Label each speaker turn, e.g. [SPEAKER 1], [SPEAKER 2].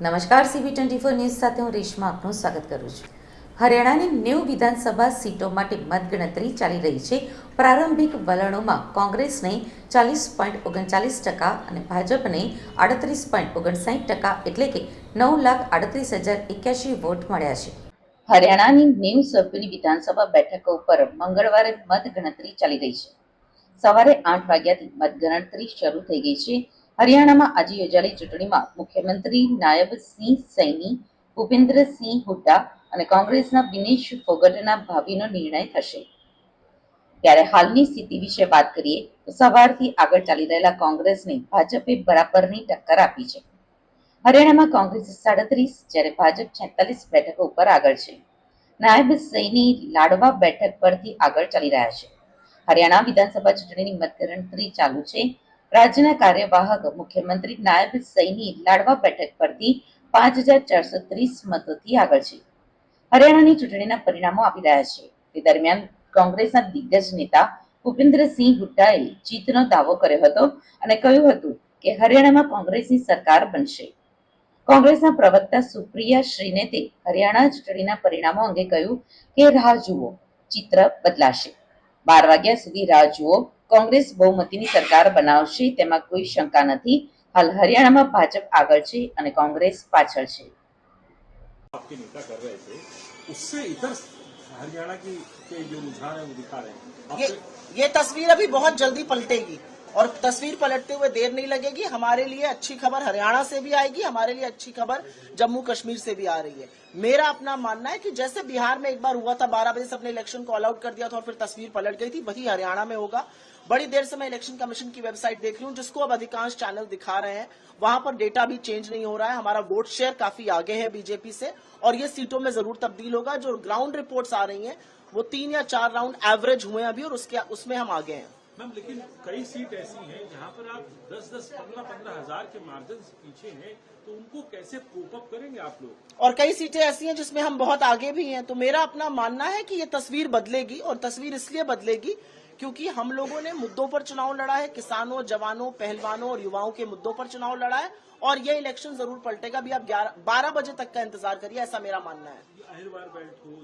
[SPEAKER 1] નમસ્કાર, CB twenty four news સાથે હું રેશમા આપનું સ્વાગત કરું છું. હરિયાણાની નેવ વિધાનસભા સીટો માટે મતગણતરી ચાલી રહી છે. પ્રારંભિક વલણોમાં કોંગ્રેસને ચાલીસ પોઈન્ટ ઓગણચાલીસ ટકા અને ભાજપને આડત્રીસ પોઈન્ટ ઓગણસાઠ ટકા એટલે કે નવ લાખ આડત્રીસ હજાર એક્યાસી વોટ મળ્યા છે. હરિયાણાની નેવ સભ્યોની વિધાનસભા બેઠકો ઉપર મંગળવારે મતગણતરી ચાલી રહી છે. સવારે આઠ વાગ્યાથી મતગણતરી શરૂ થઈ ગઈ છે. હરિયાણામાં આજે યોજાયેલી ચૂંટણીમાં મુખ્યમંત્રી નાયબ સિંહ સૈની, ભૂપેન્દ્રસિંહ હુડ્ડા અને કોંગ્રેસના વિનેશ ફોગટના ભાવિનો નિર્ણય થશે. ત્યારે હાલની સ્થિતિ વિશે વાત કરીએ તો સવારથી આગળ ચાલી રહેલા કોંગ્રેસને ભાજપે બરાબરની ટક્કર આપી છે. હરિયાણામાં કોંગ્રેસ સાડત્રીસ, જ્યારે ભાજપ છેતાલીસ બેઠકો ઉપર આગળ છે. નાયબ સૈની લાડવા બેઠક પરથી આગળ ચાલી રહ્યા છે. હરિયાણા વિધાનસભા ચૂંટણીની મતગણતરી ચાલુ છે. રાજ્યના કાર્યવાહક મુખ્યમંત્રી નાયબ સૈની લાડવા બેઠક પરથી પાંચ હજાર ચારસો ત્રીસ મતોથી આગળ છે. હરિયાણાની ચૂંટણીના પરિણામો આવી રહ્યા છે. તે દરમિયાન કોંગ્રેસના દિગ્ગજ નેતા ભૂપેન્દ્રસિંહ હુડ્ડાએ જીતનો દાવો કર્યો હતો અને કહ્યું હતું કે હરિયાણામાં કોંગ્રેસની સરકાર બનશે. કોંગ્રેસના પ્રવક્તા સુપ્રિયા શ્રીનેતે હરિયાણા ચૂંટણીના પરિણામો અંગે કહ્યું કે, રાહ જુઓ, ચિત્ર બદલાશે. બાર વાગ્યા સુધી રાહ જુઓ કોંગ્રેસ બહુમતીની સરકાર બનાવશે તેમાં કોઈ શંકા નથી હાલ હરિયાણામાં ભાજપ આગળ છે અને કોંગ્રેસ પાછળ છે
[SPEAKER 2] आपके नेता कर रहे थे उससे इधर हरियाणा की के जो रुझान है वो दिखा रहे हैं
[SPEAKER 3] ये
[SPEAKER 2] आपके
[SPEAKER 3] ये तस्वीर अभी बहुत जल्दी पलटेगी और तस्वीर पलटते हुए देर नहीं लगेगी। हमारे लिए अच्छी खबर हरियाणा से भी आएगी, हमारे लिए अच्छी खबर जम्मू कश्मीर से भी आ रही है। मेरा अपना मानना है कि जैसे बिहार में एक बार हुआ था, बारह बजे से अपने इलेक्शन को ऑल आउट कर दिया था और फिर तस्वीर पलट गई थी, वही हरियाणा में होगा। बड़ी देर से मैं इलेक्शन कमीशन की वेबसाइट देख रही हूँ, जिसको अब अधिकांश चैनल दिखा रहे हैं। वहाँ पर डेटा भी चेंज नहीं हो रहा है। हमारा वोट शेयर काफ़ी आगे है बीजेपी से और ये सीटों में ज़रूर तब्दील होगा। जो ग्राउंड रिपोर्ट्स आ रही हैं, वो तीन या चार राउंड एवरेज हुए अभी और उसके, उसमें हम आगे हैं।
[SPEAKER 2] मैम लेकिन कई सीट ऐसी हैं जहाँ पर आप 10 10 15 15 हज़ार के मार्जिन से पीछे हैं तो उनको कैसे कोप अप करेंगे आप लोग?
[SPEAKER 3] और कई सीटें ऐसी हैं जिसमें हम बहुत आगे भी हैं तो मेरा अपना मानना है कि ये तस्वीर बदलेगी और तस्वीर इसलिए बदलेगी क्योंकि हम लोगों ने मुद्दों पर चुनाव लड़ा है किसानों जवानों पहलवानों और युवाओं के मुद्दों पर चुनाव लड़ा है और ये इलेक्शन ज़रूर पलटेगा। अभी आप ग्यारह बारह बजे तक का इंतज़ार करिए ऐसा मेरा मानना
[SPEAKER 2] हो